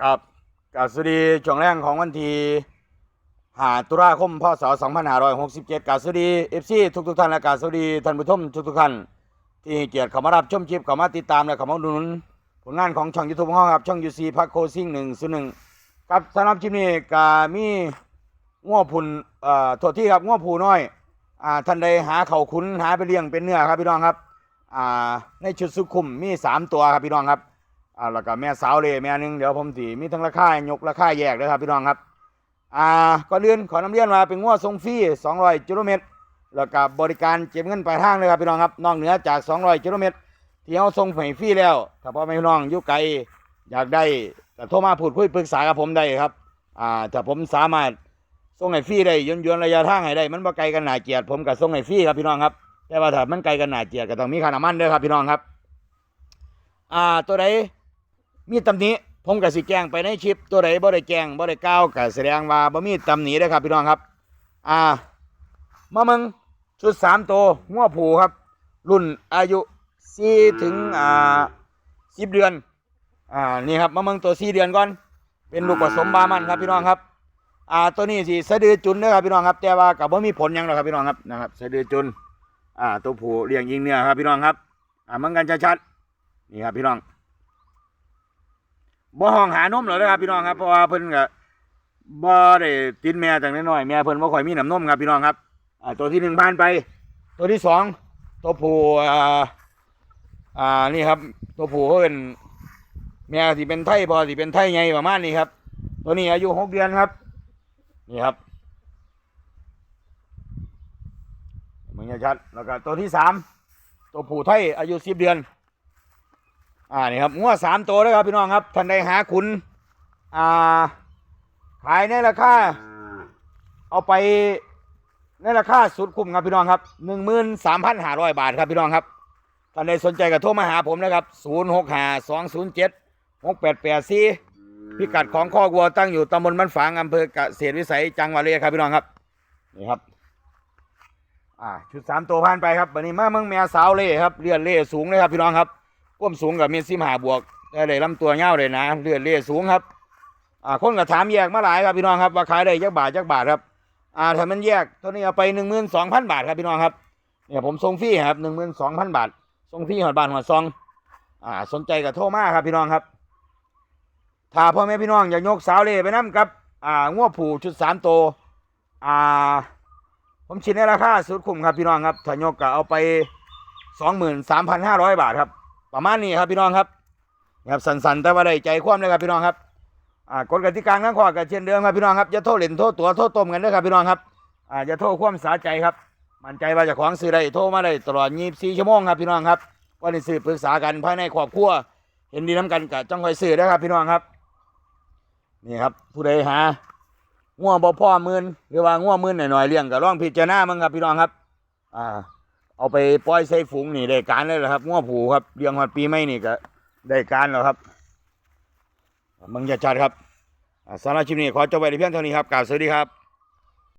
ครับกับสวัสดีช่วงแรกของวันที่หาตุลาคมพศ2567กับสวัสดีเอฟซีทุกทุกท่านและกับสวัสดีท่านผู้ชมทุกทุกท่านที่เกียรติเข้ามารับชมคลิปเข้ามาติดตามและเข้ามาดหนุนผลงานของช่องยูทูบของเราครับช่องยูซีพักโคซิ่งหนึ่งศูนย์หนึ่งครับสำหรับคลิปนี้ก็มีง้อพุนเอ่อโทษที่ครับง้อผูน้อยอ่าท่านใดหาเขาคุ้นหาไปเลี้ยงเป็นเนื้อครับพี่น้องครับอ่าในชุดสุขุมมีสามตัวครับพี่น้องครับ อ่าแล้วก็แม่สาวเลยแม่หนึงเดี๋ยวผมสีมีทั้งราคายกราคาแยกเลยครับพี่น้องครับอ่าก่อนอื่นขอนำเรียนมาเป็นงวดทรงฟรี200กิโลเมตรแล้วก็บริการเก็บเงินปลายทางเลยครับพี่น้องครับนอกเหนือจาก 200กิโลเมตรที่เราส่งให้ฟรีแล้วถ้าพ่อแม่พี่น้องอยู่ไกลอยากได้ก็โทรมาพูดคุยปรึกษากับผมได้ครับอ่าถ้าผมสามารถส่งให้ฟรีได้ยนยนๆระยะทางให้ได้ มันบ่ไกลกันหนาเกียรติผมก็ส่งให้ฟรีครับพี่น้องครับแต่ว่าถ้ามันไกลกันหนาเกียรติก็ต้องมีค่าน้ำมันด้วยครับพี่น้องครับ อ่าตัวใด มีตำหนิผมก็สิแจ้งไปในคลิปตัวใดบ่ได้แจ้งบ่ได้กล่าวก็แสดงว่าบ่มีตำหนิเด้อครับพี่น้องครับ อ่ามามึงชุดสามตัวงัวผูครับ รุ่นอายุสี่ถึงอ่าสิบเดือน อ่านี่ครับมามึงตัวสี่เดือนก่อน เป็นลูกผสมบามันครับพี่น้องครับ อ่าตัวนี้สิสะดือจุนเด้อครับพี่น้องครับ แต่ว่าก็บ่มีผลยังหรอกครับพี่น้องครับนะครับสะดือจุน อ่า ตัวผูเลี้ยงยิงเนื้อครับพี่น้องครับ อ่ามึงกันชัดๆนี่ครับพี่น้อง บ่ห้องหานมหรอกนะครับพี่น้องครับเพราะว่าเพิ่นก็บ่ได้ติดแม่ตั้งน้อยๆแม่เพิ่นบ่ค่อยมีน้ำนมครับพี่น้องครับอ่าตัวที่หนึ่งผ่านไป ตัวที่สองตัวผู้อ่าอ่านี่ครับ ตัวผู้เขาเป็นแม่ที่เป็นไทยพอที่เป็นไทยไงประมาณนี้ครับ ตัวนี้อายุหกเดือนครับ นี่ครับมึงจะชัดแล้วก็ตัวที่สามตัวผู้ไทยอายุสิบเดือน อ่านี่ครับงัวสามตัวเลยครับพี่น้องครับท่านใดหาขุนอ่าขายในราคาเอาไปในราคาสุดคุ้มครับพี่น้องครับหนึ่งหมื่นสามพันห้าร้อยบาทครับพี่น้องครับท่านใดสนใจก็โทรมาหาผมนะครับศูนย์หกห้าสองศูนย์เจ็ดหกแปดแปดสี่พิกัดของข้อกวัวตั้งอยู่ตำบลบ้านฝางอำเภอเกษตรวิสัยจังหวัดเลยครับพี่น้องครับนี่ครับ อ่าชุดสามตัวผ่านไปครับวันนี้มาเมืองแม่สาวเล่ครับเลือดเล่สูงเลยครับพี่น้องครับ ความสูงกับเมตรสิบห้าบวกได้เลยลำตัวเงาวเลยนะเลือดเลี่สูงครับอ่าคนก็ถามแยกมาหลายครับพี่น้องครับว่าขายได้จักบาทจักบาทครับอ่าถ้ามันแยกตัวนี้เอาไปหนึ่งหมื่นสองพันบาทครับพี่น้องครับเนี่ยผมส่งฟรีครับหนึ่งหมื่นสองพันบาทส่งฟรีหอดบานหอดซองอ่าสนใจกับโทรมาครับพี่น้องครับถ้าพ่อแม่พี่น้องอยากยกสาวเล่ไปน้ำกับอ่าง้วผูชุดสามโตอ่าผมชินในราคาสุดคุ้มครับพี่น้องครับถ้ายกก็เอาไปสองหมื่นสามพันห้าร้อยบาทครับ ประมาณนี้ครับพี่น้องครับครับสันๆแต่ว่าได้ใจคว่ำเลยครับพี่น้องครับอ่ากฎกติกาทั้งข้อกับเช่นเดิมครับพี่น้องครับอย่าโทษเล่นโทษตัวโทษต้มกันเด้อครับพี่น้องครับอ่าอย่าโทษความสาใจครับมั่นใจว่าจะของซื้อได้โทรมาได้ตลอด24ชั่วโมงครับพี่น้องครับว่าในสื่อปรึกษากันภายในครอบครัวเห็นดีน้ำกันกับจ้องคอยซื้อนะครับพี่น้องครับนี่ครับผู้ใดหาง่วงบ่พ่อมื่นหรือว่าง่วงมื่นหน่อยๆเลี้ยงก็ลองพิจารณามั้งครับพี่น้องครับ อ่า เอาไปปล่อยใส่ฝูงนี่ได้การเลยเหรอครับง้อผูครับเลี้ยงหอดปีไม่นี่ก็ได้การแล้วครับมึงจะจัดครับสารชิมนี่ขอจบไปในเพียงเท่านี้ครับกล่าวสวัสดีครับ